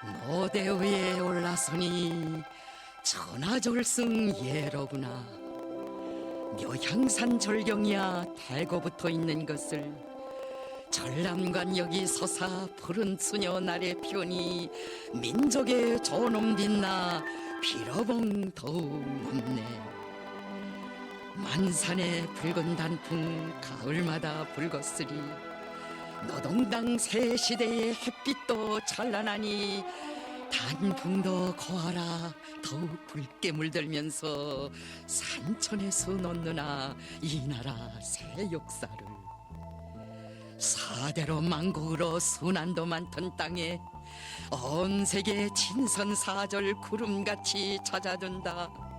거대 위에 올라서니 천하졸승 예로구나. 묘향산 절경이야 대거부터 있는 것을 전람관 여기 서사 푸른 수녀 날의 편이 민족의 존엄 빛나 비러봉 더욱 높네. 만산의 붉은 단풍 가을마다 붉었으리 노동당 새 시대의 햇빛도 찬란하니 단풍도 거하라. 더욱 붉게 물들면서 산천에서 놓느나 이 나라 새 역사를. 사대로 만국으로 순환도 많던 땅에 온 세계 진선사절 구름같이 찾아든다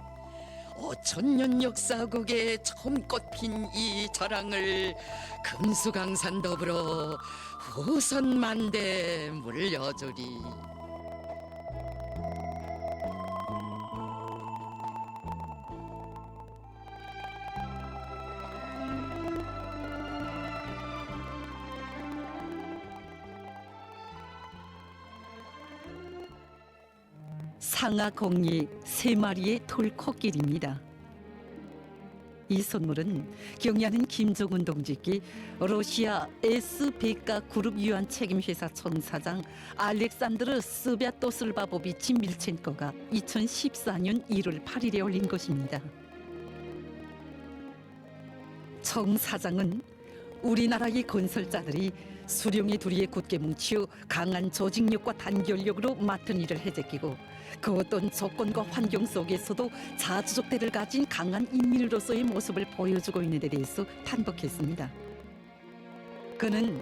오천년 역사국에 처음 꽃핀 이 자랑을 금수강산 더불어 후손만대 물려주리 상하 공리 세 마리의 돌코끼리입니다. 이 선물은 경야는 김종훈 동지께 러시아 에스베카 그룹 유한 책임회사 총사장 알렉산드르 스비아토슬바보비치 밀첸코가 2014년 1월 8일에 올린 것입니다. 청 사장은 우리나라의 건설자들이 수령이 둘이에 굳게 뭉치어 강한 조직력과 단결력으로 맡은 일을 해제끼고 그 어떤 조건과 환경 속에서도 자주적대를 가진 강한 인민으로서의 모습을 보여주고 있는 데 대해서 탄복했습니다. 그는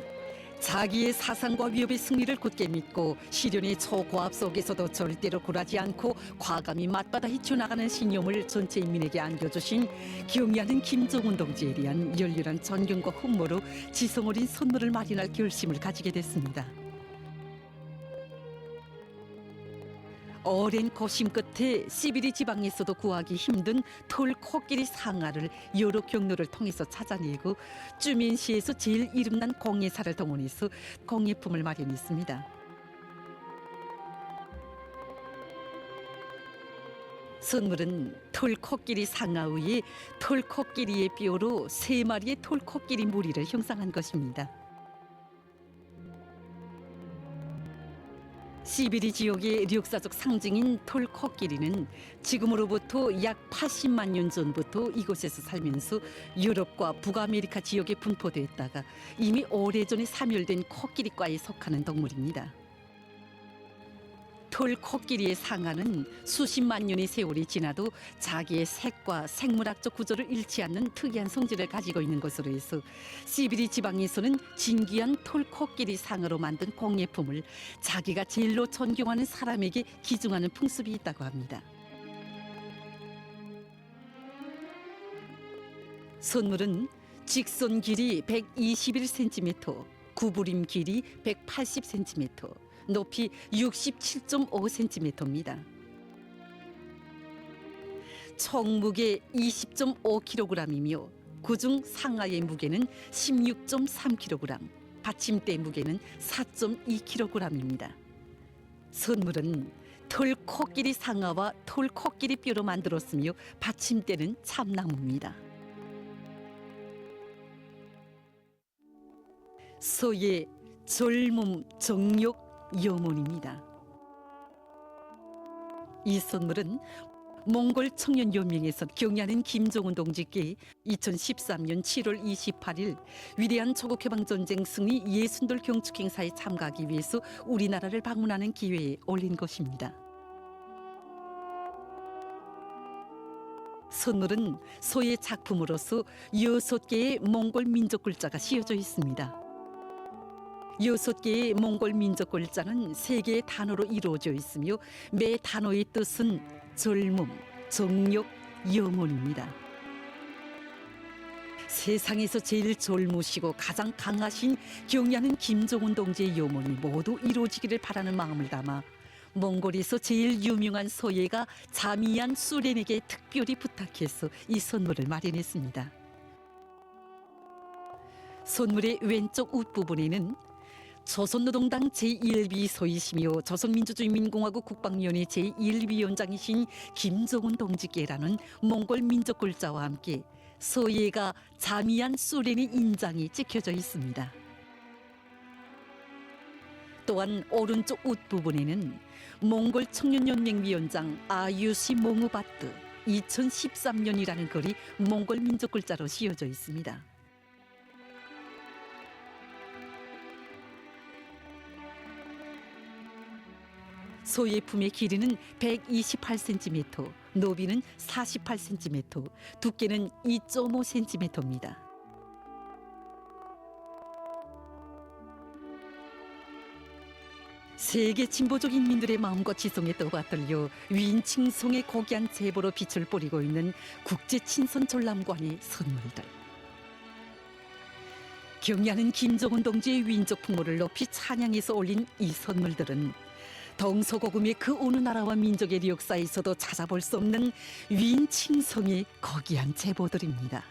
자기의 사상과 위협의 승리를 굳게 믿고 시련의 초고압 속에서도 절대로 굴하지 않고 과감히 맞받아 헤쳐나가는 신념을 전체 인민에게 안겨주신 경의하는 김정은 동지에 대한 열렬한 존경과 흠모로 지성 어린 선물을 마련할 결심을 가지게 됐습니다. 오랜 고심 끝에 시비리 지방에서도 구하기 힘든 톨 코끼리 상아를 여러 경로를 통해서 찾아내고 주민시에서 제일 이름난 공예사를 동원해서 공예품을 마련했습니다. 선물은 톨코끼리 상아 위에 톨코끼리의 뼈로 세 마리의 톨코끼리 무리를 형상한 것입니다. 시비리 지역의 역사적 상징인 톨코끼리는 지금으로부터 약 80만 년 전부터 이곳에서 살면서 유럽과 북아메리카 지역에 분포되었다가 이미 오래전에 사멸된 코끼리과에 속하는 동물입니다. 톨코끼리의 상아는 수십만 년의 세월이 지나도 자기의 색과 생물학적 구조를 잃지 않는 특이한 성질을 가지고 있는 것으로 해서 시비리 지방에서는 진귀한 톨코끼리 상으로 만든 공예품을 자기가 제일로 존경하는 사람에게 기증하는 풍습이 있다고 합니다. 선물은 직선 길이 121cm, 구부림 길이 180cm, 높이 67.5cm입니다. 총 무게 20.5kg이며 그중 상하의 무게는 16.3kg, 받침대 무게는 4.2kg입니다. 선물은 털 코끼리 상아와 털 코끼리 뼈로 만들었으며 받침대는 참나무입니다. 소의 젊음 정욕 영혼입니다. 이 선물은 몽골 청년 연맹에서 경야는 김종훈 동지께 2013년 7월 28일 위대한 조국 해방 전쟁 승리 예순돌 경축 행사에 참가하기 위해서 우리나라를 방문하는 기회에 올린 것입니다. 선물은 소의 작품으로서 여섯 개의 몽골 민족 글자가 씌어져 있습니다. 여섯 개의 몽골 민족 글자는 세 개의 단어로 이루어져 있으며 매 단어의 뜻은 젊음, 정력, 영혼입니다. 세상에서 제일 젊으시고 가장 강하신 경야는 김정은 동지의 염원이 모두 이루어지기를 바라는 마음을 담아 몽골에서 제일 유명한 소예가 자미안 수렌에게 특별히 부탁해서 이 선물을 마련했습니다. 선물의 왼쪽 웃부분에는 조선노동당 제1비서이시며 조선민주주의민공화국 국방위원회 제1위원장이신 김정은 동지께라는 몽골 민족 글자와 함께 서예가 자미한 소련의 인장이 찍혀져 있습니다. 또한 오른쪽 웃부분에는 몽골 청년연맹 위원장 아유시 몽우바트 2013년이라는 글이 몽골 민족 글자로 씌워져 있습니다. 소예품의 길이는 128cm, 높이는 48cm, 두께는 2.5cm입니다. 세계 진보적 인민들의 마음과 지성에 떠받들려 위인칭 송의 고귀한 제보로 빛을 뿌리고 있는 국제 친선 전람관의 선물들. 경의하는 김정은 동지의 위인적 풍모를 높이 찬양해서 올린 이 선물들은 동서고금의 그 어느 나라와 민족의 역사에서도 찾아볼 수 없는 위인칭송의 거기한 제보들입니다.